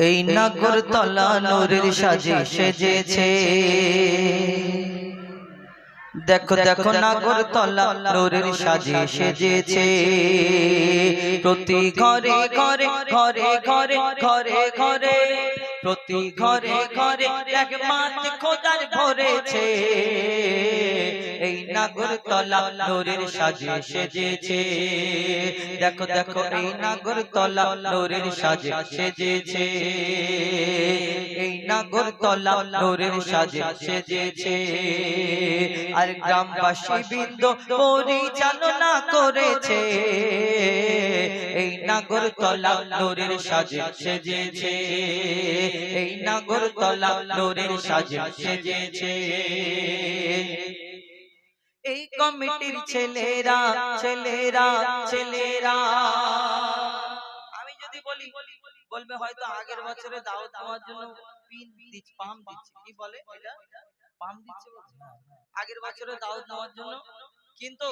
এই নগর তলা নূরের সাজে সেজেছে। দেখো দেখো নাগর তলা নূরের সাজে সেজেছে। প্রতি ঘরে ঘরে ঘরে ঘরে ঘরে ঘরে প্রতি ঘরে ঘরে এক মাত খোদার ভরেছে। এই নাগর তলা নূরের সাজে সেজেছে। দেখো দেখো, এই নাগর তলা নূরের সাজে সেজেছে। এই নাগর তলা নূরের সাজে সেজেছে। আর গ্রামবাসী বৃন্দ পরিচালনা করেছে। নাগর তলা নূরের সাজে সেজেছে। এই নাগর তলা নূরের সাজে সেজেছে। এই কমিটির ছেলেরা ছেলেরা ছেলেরা। আমি যদি বলি, বলবে হয়তো আগের বছরে দাওয়াত দেওয়ার জন্য পিন দিচ্ছে, পাম দিচ্ছে। কি বলে এটা? পাম দিচ্ছে আগের বছরে দাওয়াত নেওয়ার জন্য কিন্তু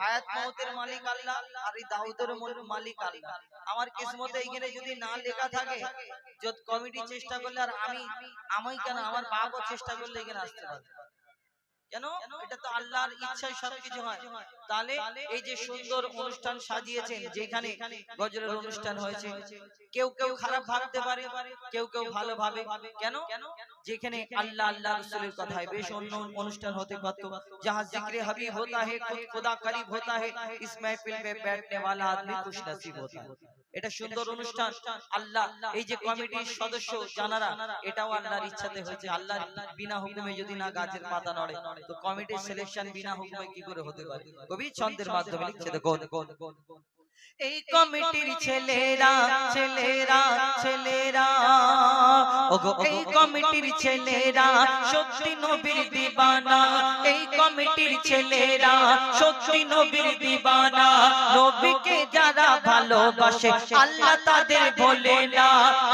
হায়াত মৌতের মালিক আল্লাহ আর এই দাউদের মল- মালিক আল্লাহ। আমার কিসমতে এইখানে যদি না লেখা থাকে যত কমিটি চেষ্টা করলে আর আমি আমি কেন আমার বাপও চেষ্টা করলে এখানে আসতে পারবে? কেন এটা তো আল্লাহর ইচ্ছায় সবকিছু হয় তাহলে এই যে সুন্দর অনুষ্ঠান সাজিয়েছেন যেখানে গজরের অনুষ্ঠান হয়েছে কেউ কেউ খারাপ ভাবতে পারে কেউ কেউ ভালো ভাবে কেন যেখানে আল্লাহ আল্লাহ রসুলের কথায় বেশ অন্য অনুষ্ঠান হতে পারত जहाँ जिक्र हबीब होता है खुद खुदा करीब होता है इस महफिल में बैठने वाला आदमी खुश नसीब होता है এটা সুন্দর অনুষ্ঠান। আল্লাহ এই যে কমিটির সদস্য জানারা এটাও আল্লাহর ইচ্ছাতে হয়েছে আল্লাহ বিনা হুকুমে যদি না গাছের পাতা নড়ে তো কমিটির সিলেকশন বিনা হুকুমে কি করে হতে পারে? কবি ছন্দের মাধ্যমে লিখছে দেখো এই কমিটির ছেলেরা ছেলেরা ছেলেরা। ওগো এই কমিটির ছেলেরা সত্যি নবীর দিবানা। এই কমিটির ছেলেরা সত্যি নবীর দিবানা। নবীকে যারা ভালোবাসে আল্লাহ তাদের ভোলে না।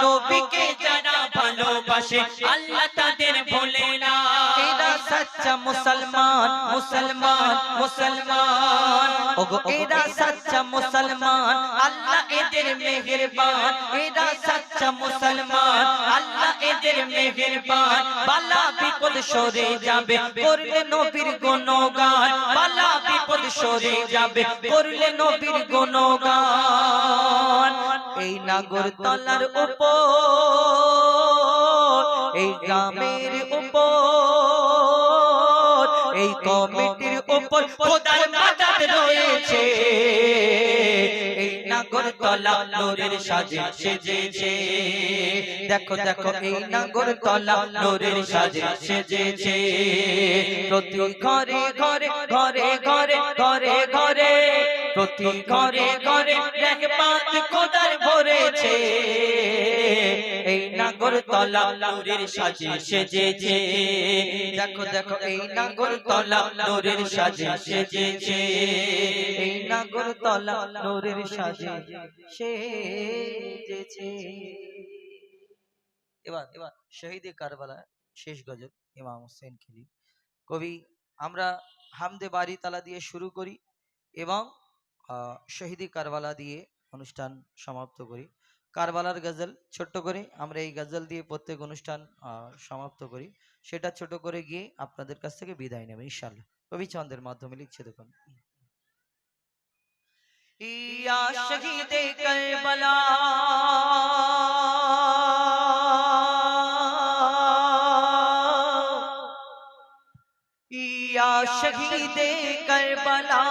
নবীকে যারা ভালোবাসে আল্লাহ তাদের ভোলে না। এরা সচ্চা মুসলমান মুসলমান মুসলমান ওগো এরা সচ্চা মুসলমান, আল্লাহ এদের মেহেরবান। এরা সচ্চা মুসলমান, আল্লাহ এদের মেহেরবান। বালা বিপদ সরে যাবে, করলে নবীর গুণগান। বালা বিপদ সরে যাবে, করলে নবীর গুণগান। এই নাগর তলার উপর, এই গ্রামের উপর খোদার মাদাত রয়েছে। এই নাগর তলা নূরের সাজে সেজেছে। দেখো দেখো, এই নাগর তলা নূরের সাজে সেজেছে। প্রতি ঘরে ঘরে ঘরে ঘরে ঘরে ঘরে, প্রতি ঘরে ঘরে রহমত খোদার ভরেছে। নাগর তলা নূরের সাজে সেজেছে। দেখো দেখো, এই নাগর তলা নূরের সাজে সেজেছে। এই নাগর তলা নূরের সাজে সেজেছে। এবার এবার শহীদে কারবালা শেষ গজল ইমাম হোসেন খিলি। কবি, আমরা হামদে বাড়ি তালা দিয়ে শুরু করি এবং শহীদি কারবালা দিয়ে অনুষ্ঠান সমাপ্ত করি। কারবালার গজল ছোট্ট করে আমরা এই গজল দিয়ে প্রত্যেক অনুষ্ঠান সমাপ্ত করি। সেটা ছোট করে গিয়ে আপনাদের কাছ থেকে বিদায় নেবে ইনশাল্লাহ কবি চন্দ্রের মাধ্যমে লিখছে দেখুন। ইয়া শহীদে কারবালা। ইয়া শহীদে কারবালা।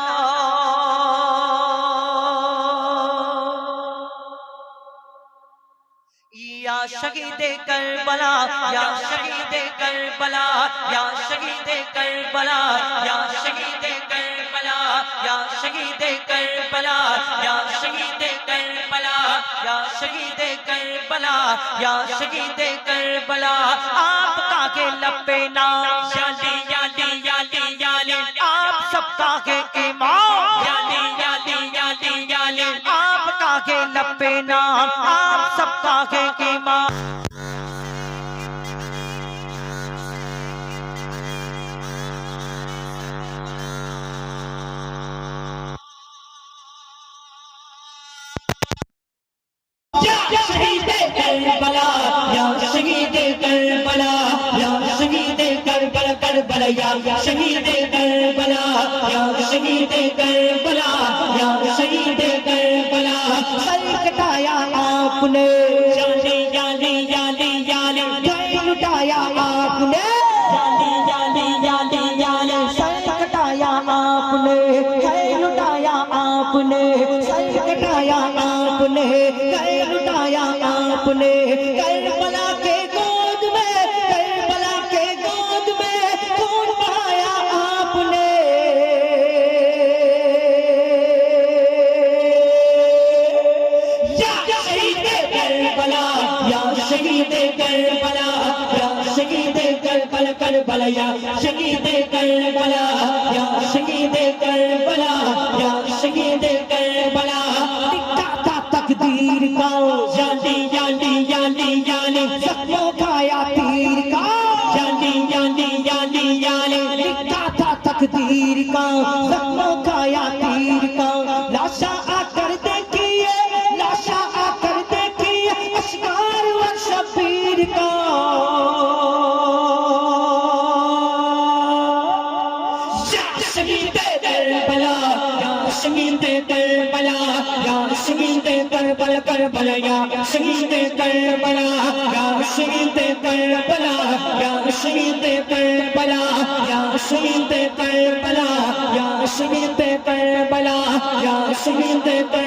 شہید کربلا، یا شہید کربلا، یا شہید کربلا، یا شہید کربلا، یا شہید کربلا، یا شہید کربلا، یا شہید کربلا، یا شہید کربلا۔ آپ کا کے لبے نام، یا रबे नाम आप सबका है ईमान। माँ या शहीद कर बला शहीद करबला करबला, या शहीद कर बला کربلا یا شہید کربلا یا شہید کربلا یا شہید کربلا دکھاتا تقدیر کا یالی یالی یالی یالی زخموں کا یا تیر کا یالی یالی یالی یالی دکھاتا تقدیر کا सुबींदे त सुबींदे त सुबींदे त یا त सुबींदे त सुबींदे त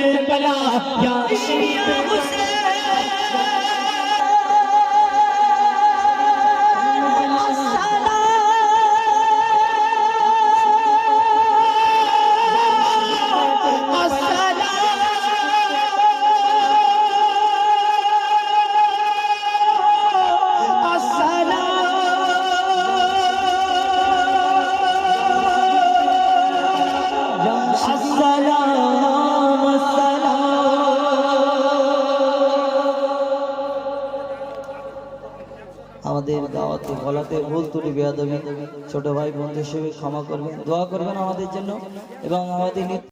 দাওয়াতে বলাতে ভুল তুলি বেয়াদবি, ছোট ভাই বন্ধু হিসেবে ক্ষমা করবেন, দোয়া করবেন আমাদের জন্য এবং আমাদের